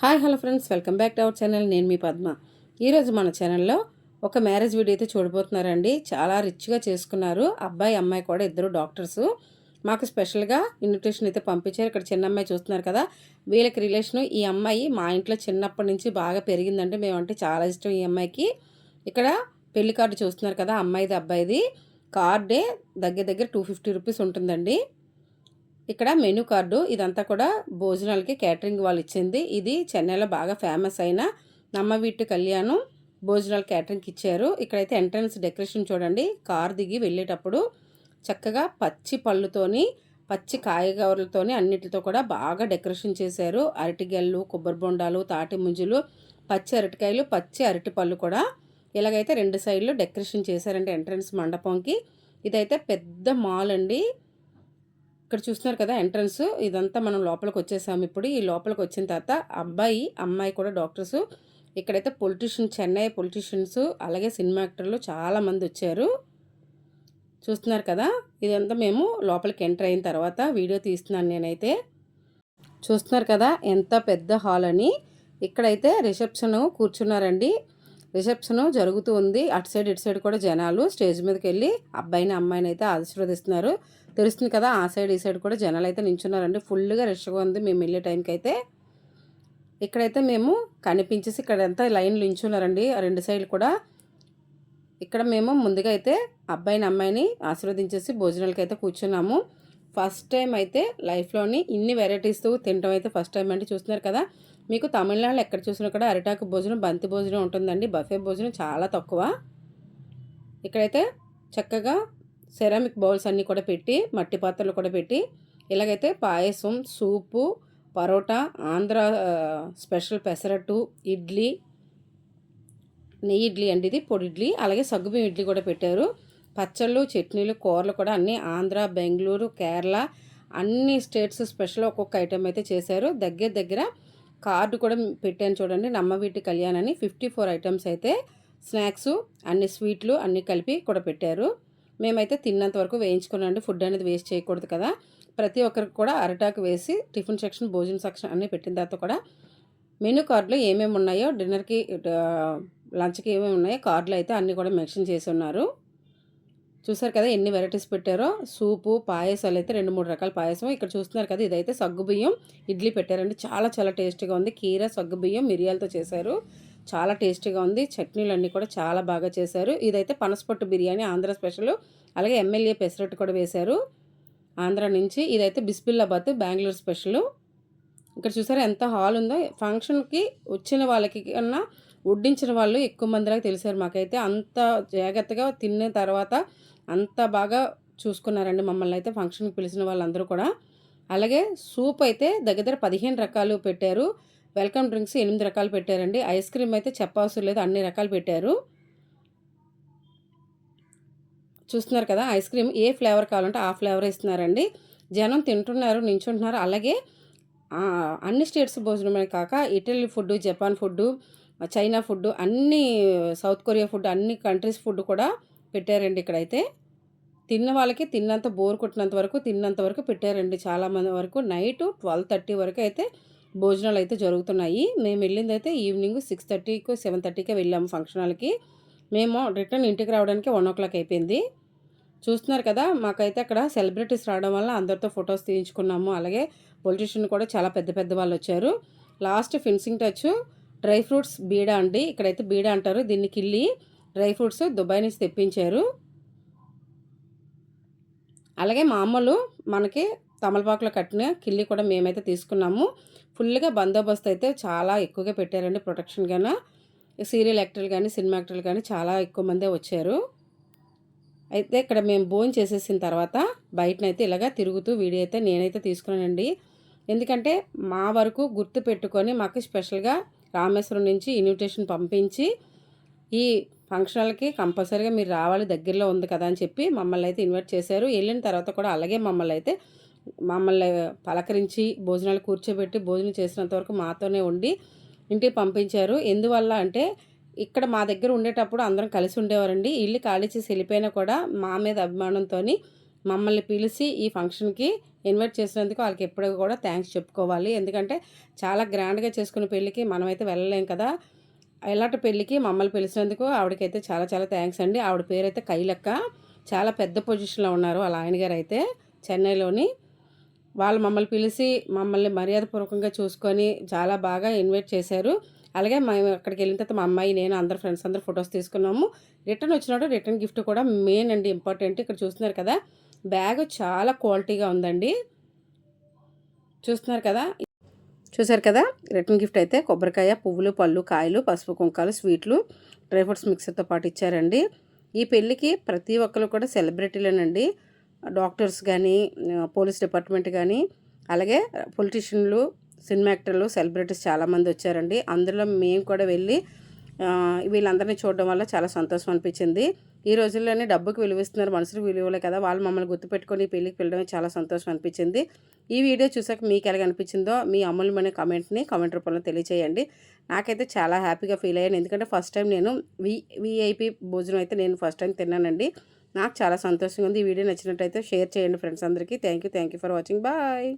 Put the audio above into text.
Hi hello friends. Welcome back to our channel. నేను మీ పద్మ. ఈరోజు మన ఛానల్లో ఒక మ్యారేజ్ వీడియో అయితే చూడబోతున్నారండి. చాలా రిచ్గా చేసుకున్నారు. అబ్బాయి అమ్మాయి కూడా ఇద్దరు డాక్టర్స్. మాకు స్పెషల్గా ఇన్విటేషన్ అయితే పంపించారు. ఇక్కడ చిన్న అమ్మాయి చూస్తున్నారు కదా. వీళ్ళకి రిలేషను ఈ అమ్మాయి మా ఇంట్లో చిన్నప్పటి నుంచి బాగా పెరిగిందంటే మేమంటే చాలా ఇష్టం ఈ అమ్మాయికి. ఇక్కడ పెళ్ళి కార్డు చూస్తున్నారు కదా అమ్మాయిది అబ్బాయిది. కార్డే దగ్గర దగ్గర టూ ఫిఫ్టీ రూపీస్ ఉంటుందండి. ఇక్కడ మెనూ కార్డు ఇదంతా కూడా భోజనాలకి క్యాటరింగ్ వాళ్ళు ఇచ్చింది. ఇది చెన్నైలో బాగా ఫేమస్ అయిన నమ్మవీటి కళ్యాణం భోజనాలు క్యాటరింగ్కి ఇచ్చారు. ఇక్కడైతే ఎంట్రన్స్ డెకరేషన్ చూడండి. కార్ దిగి వెళ్ళేటప్పుడు చక్కగా పచ్చి పళ్ళుతోని పచ్చి కాయగూరలతోని అన్నిటితో కూడా బాగా డెకరేషన్ చేశారు. అరటిగెళ్ళు కొబ్బరి బొండాలు తాటి ముంజులు పచ్చి అరటికాయలు పచ్చి అరటి పళ్ళు కూడా ఇలాగైతే రెండు సైడ్లు డెకరేషన్ చేశారంటే ఎంట్రన్స్ మండపంకి. ఇదైతే పెద్ద మాల్ అండి. ఇక్కడ చూస్తున్నారు కదా ఎంట్రన్స్. ఇదంతా మనం లోపలికి వచ్చేసాము ఇప్పుడు. ఈ లోపలికి వచ్చిన తర్వాత అబ్బాయి అమ్మాయి కూడా డాక్టర్స్. ఇక్కడైతే పొలిటీషియన్ చెన్నై పొలిటీషియన్స్ అలాగే సినిమా యాక్టర్లు చాలామంది వచ్చారు. చూస్తున్నారు కదా? ఇదంతా మేము లోపలికి ఎంటర్ అయిన తర్వాత వీడియో తీస్తున్నాను నేనైతే. చూస్తున్నారు కదా? ఎంత పెద్ద హాల్ అని. ఇక్కడైతే రిసెప్షన్ కూర్చున్నారండి. రిసెప్షన్ జరుగుతూ ఉంది. అటు సైడ్ ఇటు సైడ్ కూడా జనాలు స్టేజ్ మీదకి వెళ్ళి అబ్బాయిని అమ్మాయిని అయితే ఆశీర్వదిస్తున్నారు. తెలుస్తుంది కదా ఆ సైడ్ ఈ సైడ్ కూడా జనాలు అయితే నించున్నారండి. ఫుల్గా రష్గా ఉంది. మేము వెళ్ళే టైంకి అయితే ఇక్కడైతే మేము కనిపించేసి ఇక్కడ లైన్లు నించున్నారండి. ఆ రెండు సైడ్లు కూడా ఇక్కడ మేము ముందుగా అయితే అబ్బాయిని అమ్మాయిని ఆశీర్వదించేసి భోజనాలకి అయితే కూర్చున్నాము. ఫస్ట్ టైం అయితే లైఫ్లోని ఇన్ని వెరైటీస్ తినడం అయితే ఫస్ట్ టైం అంటే చూస్తున్నారు కదా. మీకు తమిళనాడులో ఎక్కడ చూసినా కూడా అరిటాకు భోజనం బంతి భోజనం ఉంటుందండి. బఫే భోజనం చాలా తక్కువ. ఇక్కడైతే చక్కగా సెరామిక్ బౌల్స్ అన్నీ కూడా పెట్టి మట్టి పాత్రలు కూడా పెట్టి ఇలాగైతే పాయసం సూపు పరోటా ఆంధ్ర స్పెషల్ పెసరట్టు ఇడ్లీ నెయ్యి ఇడ్లీ అండి ఇది పొడి ఇడ్లీ అలాగే సగ్గుబియ్యం ఇడ్లీ కూడా పెట్టారు. పచ్చళ్ళు చట్నీలు కూరలు కూడా అన్నీ ఆంధ్ర బెంగళూరు కేరళ అన్ని స్టేట్స్ స్పెషల్ ఒక్కొక్క ఐటెం అయితే చేశారు. దగ్గర దగ్గర కార్డు కూడా పెట్టాను చూడండి. నమ్మవీటి కళ్యాణ్ అని ఫిఫ్టీ ఫోర్ ఐటమ్స్ అయితే స్నాక్స్ అన్ని స్వీట్లు అన్నీ కలిపి కూడా పెట్టారు. మేమైతే తిన్నంత వరకు వేయించుకున్నాండి ఫుడ్ అనేది వేస్ట్ చేయకూడదు కదా. ప్రతి ఒక్కరికి కూడా అరటాకు వేసి టిఫిన్ సెక్షన్ భోజన సెక్షన్ అన్నీ పెట్టిన తర్వాత కూడా మెనూ కార్డులో ఏమేమి ఉన్నాయో డిన్నర్కి లంచ్కి ఏమేమి ఉన్నాయో కార్డులు అయితే అన్నీ కూడా మెన్షన్ చేసి ఉన్నారు. చూసారు కదా ఎన్ని వెరైటీస్ పెట్టారో? సూపు పాయసాలు అయితే రెండు మూడు రకాల పాయసం ఇక్కడ చూస్తున్నారు కదా ఇదైతే సగ్గుబియ్యం ఇడ్లీ పెట్టారండి. చాలా చాలా టేస్టీగా ఉంది. కీర సగ్గుబియ్యం మిరియాలతో చేశారు. చాలా టేస్టీగా ఉంది. చట్నీలు అన్నీ కూడా చాలా బాగా చేశారు. ఇదైతే పనసపొట్టు బిర్యానీ ఆంధ్ర స్పెషల్. అలాగే ఎమ్మెల్యే పెసరట్టు కూడా వేశారు. ఆంధ్ర నుంచి ఇదైతే బిస్బిల్లాబాద్ బెంగళూరు స్పెషల్. ఇక్కడ చూసారా ఎంత హాల్ ఉందో. ఫంక్షన్కి వచ్చిన వాళ్ళకి కన్నా వడ్డించిన వాళ్ళు ఎక్కువ మందిలాగా తెలిసారు మాకైతే. అంత జాగ్రత్తగా తిన్న తర్వాత అంత బాగా చూసుకున్నారండి మమ్మల్ని అయితే ఫంక్షన్కి పిలిచిన వాళ్ళందరూ కూడా. అలాగే సూప్ అయితే దగ్గర పదిహేను రకాలు పెట్టారు. వెల్కమ్ డ్రింక్స్ ఎనిమిది రకాలు పెట్టారండి. ఐస్ క్రీమ్ అయితే చెప్పవసరం లేదు అన్ని రకాలు పెట్టారు. చూస్తున్నారు కదా ఐస్ క్రీమ్ ఏ ఫ్లేవర్ కావాలంటే ఆ ఫ్లేవర్ ఇస్తున్నారండి. జనం తింటున్నారు నించుంటున్నారు. అలాగే అన్ని స్టేట్స్ భోజనమే కాక Italy food Japan food China food అన్ని సౌత్ కొరియా ఫుడ్ అన్ని కంట్రీస్ ఫుడ్ కూడా పెట్టారండి ఇక్కడైతే. తిన్న వాళ్ళకి తిన్నంత బోర్ కొట్టినంత వరకు తిన్నంత వరకు పెట్టారండి చాలామంది వరకు. నైట్ ట్వెల్వ్ థర్టీ వరకు అయితే భోజనాలు అయితే జరుగుతున్నాయి. మేము వెళ్ళింది అయితే ఈవినింగ్ సిక్స్ థర్టీకి సెవెన్ థర్టీకే వెళ్ళాము ఫంక్షన్ హాల్కి. మేము రిటర్న్ ఇంటికి రావడానికి వన్ ఓ క్లాక్ అయిపోయింది. చూస్తున్నారు కదా మాకైతే అక్కడ సెలబ్రిటీస్ రావడం వల్ల అందరితో ఫొటోస్ తీయించుకున్నాము. అలాగే పొలిటీషియన్ కూడా చాలా పెద్ద పెద్ద వాళ్ళు వచ్చారు. Last finishing touch dry fruits beeda అండి. ఇక్కడైతే బీడా అంటారు. దీన్ని కిల్లి డ్రై ఫ్రూట్స్ దుబాయ్ నుంచి తెప్పించారు. అలాగే మామూలు మనకి తమలపాకులో కట్టిన కిల్లి కూడా మేమైతే తీసుకున్నాము. ఫుల్గా బందోబస్తు అయితే చాలా ఎక్కువగా పెట్టారండి ప్రొటెక్షన్ కానీ సీరియల్ యాక్టర్లు కానీ సినిమా యాక్టర్లు కానీ చాలా ఎక్కువ మందే వచ్చారు. అయితే ఇక్కడ మేము భోజనం చేసేసిన తర్వాత బయటనైతే ఇలాగ తిరుగుతూ వీడియో అయితే నేనైతే తీసుకున్నానండి. ఎందుకంటే మా వరకు గుర్తు పెట్టుకొని మాకు స్పెషల్గా రామేశ్వరం నుంచి ఇన్విటేషన్ పంపించి ఈ ఫంక్షన్లకి కంపల్సరీగా మీరు రావాలి దగ్గరలో ఉంది కదా అని చెప్పి మమ్మల్ని అయితే ఇన్వైట్ చేశారు. వెళ్ళిన తర్వాత కూడా అలాగే మమ్మల్ని అయితే మమ్మల్ని పలకరించి భోజనాలు కూర్చోబెట్టి భోజనం చేసినంత వరకు మాతోనే ఉండి ఇంటికి పంపించారు. ఎందువల్ల అంటే ఇక్కడ మా దగ్గర ఉండేటప్పుడు అందరం కలిసి ఉండేవారండి. ఇల్లు ఖాళీ చేసి వెళ్ళిపోయినా కూడా మా మీద అభిమానంతో మమ్మల్ని పిలిచి ఈ ఫంక్షన్కి ఇన్వైట్ చేసినందుకు వాళ్ళకి ఎప్పుడూ కూడా థ్యాంక్స్ చెప్పుకోవాలి. ఎందుకంటే చాలా గ్రాండ్గా చేసుకునే పెళ్ళికి మనమైతే వెళ్ళలేం కదా. ఎలాంటి పెళ్ళికి మమ్మల్ని పిలిచినందుకు ఆవిడకైతే చాలా చాలా థ్యాంక్స్ అండి. ఆవిడ పేరైతే కైలక్క. చాలా పెద్ద పొజిషన్లో ఉన్నారు వాళ్ళ ఆయన గారు అయితే చెన్నైలోని. వాళ్ళు మమ్మల్ని పిలిచి మమ్మల్ని మర్యాదపూర్వకంగా చూసుకొని చాలా బాగా ఇన్వైట్ చేశారు. అలాగే మేము అక్కడికి వెళ్ళిన తర్వాత మా అమ్మాయి నేను అందరు ఫ్రెండ్స్ అందరు ఫొటోస్ తీసుకున్నాము. రిటర్న్ వచ్చినప్పుడు రిటర్న్ గిఫ్ట్ కూడా మెయిన్ అండి ఇంపార్టెంట్. ఇక్కడ చూస్తున్నారు కదా. బ్యాగ్ చాలా క్వాలిటీగా ఉందండి. చూస్తున్నారు కదా? చూసారు కదా? రిటర్న్ గిఫ్ట్ అయితే కొబ్బరికాయ పువ్వులు పళ్ళు కాయలు పసుపు కుంకాలు స్వీట్లు డ్రై ఫ్రూట్స్ మిక్సర్తో పాటు ఇచ్చారండి. ఈ పెళ్ళికి ప్రతి ఒక్కరు కూడా సెలబ్రిటీలేనండి. డాక్టర్స్ కానీ పోలీస్ డిపార్ట్మెంట్ కానీ అలాగే పొలిటీషియన్లు సినిమా యాక్టర్లు సెలబ్రిటీస్ చాలామంది వచ్చారండి. అందులో మేము కూడా వెళ్ళి వీళ్ళందరినీ చూడడం వల్ల చాలా సంతోషం అనిపించింది. ఈ రోజుల్లోనే డబ్బుకి విలువిస్తున్నారు మనుషులకు విలువలే కదా. వాళ్ళు మమ్మల్ని గుర్తుపెట్టుకొని పెళ్ళికి వెళ్ళడమే చాలా సంతోషం అనిపించింది. ఈ వీడియో చూసాక మీకు ఎలాగ అనిపించిందో మీ అమూల్యమైన కమెంట్ని కమెంట్ రూపంలో తెలియచేయండి. నాకైతే చాలా హ్యాపీగా ఫీల్ అయ్యాను. ఎందుకంటే ఫస్ట్ టైం నేను వి విఐపి భోజనం అయితే నేను ఫస్ట్ టైం తిన్నానండి. నాకు చాలా సంతోషంగా ఉంది. ఈ వీడియో నచ్చినట్టయితే షేర్ చేయండి ఫ్రెండ్స్ అందరికీ. Thank you thank you for watching. Bye.